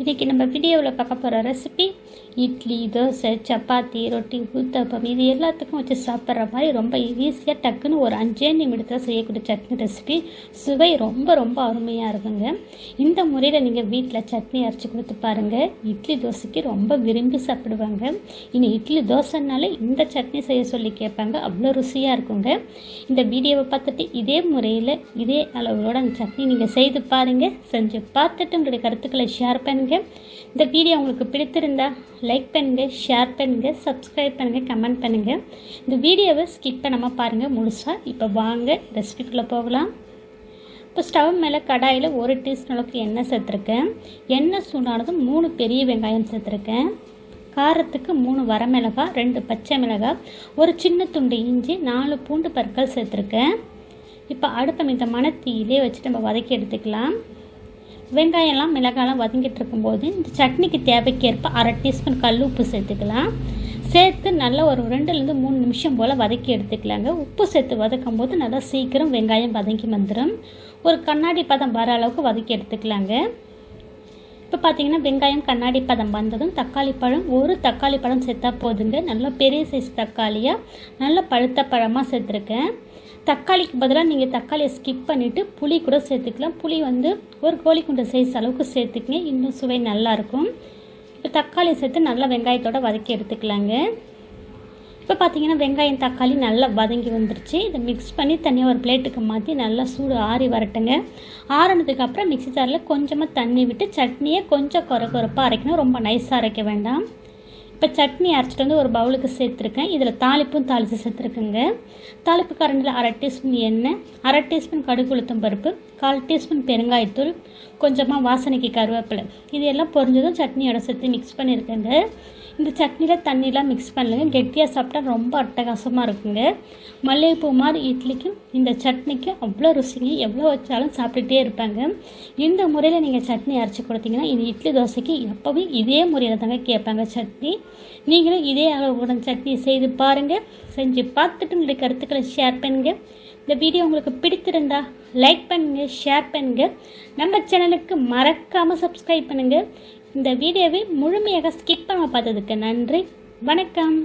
இன்றைக்கி நம்ம வீடியோவில் பார்க்க போகிற ரெசிபி இட்லி தோசை சப்பாத்தி ரொட்டி ஊத்தப்பம் இது எல்லாத்துக்கும் வச்சு சாப்பிட்ற மாதிரி ரொம்ப ஈஸியாக டக்குன்னு ஒரு அஞ்சே நிமிடத்தில் செய்யக்கூடிய சட்னி ரெசிபி சுவை ரொம்ப ரொம்ப அருமையாக இருக்குங்க. இந்த முறையில் நீங்கள் வீட்டில் சட்னி அரைச்சி கொடுத்து பாருங்கள் இட்லி தோசைக்கு ரொம்ப விரும்பி சாப்பிடுவாங்க. இனி இட்லி தோசைனாலே இந்த சட்னி செய்ய சொல்லி கேட்பாங்க. அவ்வளோ ருசியாக இருக்குங்க. இந்த வீடியோவை பார்த்துட்டு இதே முறையில் இதே அளவுகளோட அந்த சட்னி நீங்கள் செய்து பாருங்கள் செஞ்சு பார்த்துட்டு உங்களுடைய கருத்துக்களை ஷேர் பண்ணுங்கள் இந்த வீடியோ உங்களுக்கு பிடித்திருந்தா லைக் பண்ணுங்கள் ஷேர் பண்ணுங்கள் சப்ஸ்கிரைப் பண்ணுங்கள் கமெண்ட் பண்ணுங்கள் இந்த வீடியோவை ஸ்கிப் பண்ணாமல் பாருங்கள் முழுசாக இப்போ வாங்க ரெசிபிக்குள்ளே போகலாம். இப்போ ஸ்டவ் மேலே கடாயில் ஒரு டீஸ்பூன் அளவுக்கு எண்ணெய் சேர்த்துருக்கேன். எண்ணெய் சூடானதும் மூணு பெரிய வெங்காயம் சேர்த்துருக்கேன். காரத்துக்கு மூணு வரமிளகாய் ரெண்டு பச்சை மிளகாய் ஒரு சின்ன துண்டு இஞ்சி நாலு பூண்டு பற்கள் சேர்த்துருக்கேன். இப்போ அடுத்த மிதமான தீயிலே வச்சு நம்ம வதக்கி எடுத்துக்கலாம். வெங்காயம்லாம் மிளகாயெல்லாம் வதங்கிட்டு இருக்கும்போது இந்த சட்னிக்கு தேவைக்கேற்ப அரை டீஸ்பூன் கல் உப்பு சேர்த்துக்கலாம். சேர்த்து நல்லா ஒரு ரெண்டுலேருந்து மூணு நிமிஷம் போல் வதக்கி எடுத்துக்கலாங்க. உப்பு சேர்த்து வதக்கும் போது நல்லா சீக்கிரம் வெங்காயம் வதங்கி வந்துடும் ஒரு கண்ணாடி பதம் வர அளவுக்கு வதக்கி எடுத்துக்கலாங்க. இப்போ பார்த்தீங்கன்னா வெங்காயம் கண்ணாடி பதம் வந்ததும் தக்காளி பழம் ஒரு தக்காளி பழம் சேர்த்தா போதுங்க. நல்லா பெரிய சைஸ் தக்காளியாக நல்லா பழுத்த பழமாக சேர்த்துருக்கேன். தக்காளிக்கு பதிலாக நீங்கள் தக்காளியை ஸ்கிப் பண்ணிவிட்டு புளி கூட சேர்த்துக்கலாம். புளி வந்து ஒரு கோழி குண்டை சைஸ் அளவுக்கு சேர்த்துக்கங்க. இன்னும் சுவை நல்லாயிருக்கும் இப்போ தக்காளி சேர்த்து நல்லா வெங்காயத்தோடு வதக்கி எடுத்துக்கலாங்க. இப்போ பார்த்தீங்கன்னா வெங்காயம் தக்காளி நல்லா வதங்கி வந்துருச்சு. இதை மிக்ஸ் பண்ணி தனியாக ஒரு பிளேட்டுக்கு மாற்றி நல்லா சூடு ஆறி வரட்டுங்க. ஆறினதுக்கு அப்புறம் மிக்ஸி ஜாரில் கொஞ்சமாக தண்ணி விட்டு சட்னியை கொஞ்சம் குறை குறைப்பாக அரைக்கணும். ரொம்ப நைஸாக அரைக்க வேண்டாம். இப்போ சட்னி அரைச்சிட்டு வந்து ஒரு பவுலுக்கு சேர்த்துருக்கேன். இதில் தாளிப்பும் தாளித்து சேர்த்துருக்கேங்க. தாளிப்பு கரண்டில் அரை டீஸ்பூன் எண்ணெய் அரை டீஸ்பூன் கடுகு உளுத்தம் பருப்பு கால் டீஸ்பூன் பெருங்காயத்தூள் கொஞ்சமாக வாசனைக்கு கருவேப்பிலை. இது எல்லாம் பொரிஞ்சதும் சட்னியோட சேர்த்து மிக்ஸ் பண்ணியிருக்கேங்க இந்த சட்னியில் தண்ணியெலாம் மிக்ஸ் பண்ணலங்க. கெட்டியாக சாப்பிட்டா ரொம்ப அட்டகாசமாக இருக்குங்க. மல்லிகைப்பூ மாதிரி இட்லிக்கும் இந்த சட்னிக்கும் அவ்வளோ ருசிங்க. எவ்வளோ வச்சாலும் சாப்பிட்டுட்டே இருப்பாங்க. இந்த முறையில் நீங்கள் சட்னி அரைச்சி கொடுத்தீங்கன்னா இது இட்லி தோசைக்கு எப்போவும் இதே முறையில் தாங்க கேட்பாங்க சட்னி. நீங்களும் இதே அளவுடன் சக்தியை செய்து பாருங்கள் செஞ்சு பார்த்துட்டு உங்களுடைய கருத்துக்களை ஷேர் பண்ணுங்கள் இந்த வீடியோ உங்களுக்கு பிடித்திருந்தா லைக் பண்ணுங்கள் ஷேர் பண்ணுங்கள் நம்ம சேனலுக்கு மறக்காமல் சப்ஸ்கிரைப் பண்ணுங்கள் இந்த வீடியோவை முழுமையாக ஸ்கிப் பண்ண பார்த்ததுக்கு நன்றி. வணக்கம்.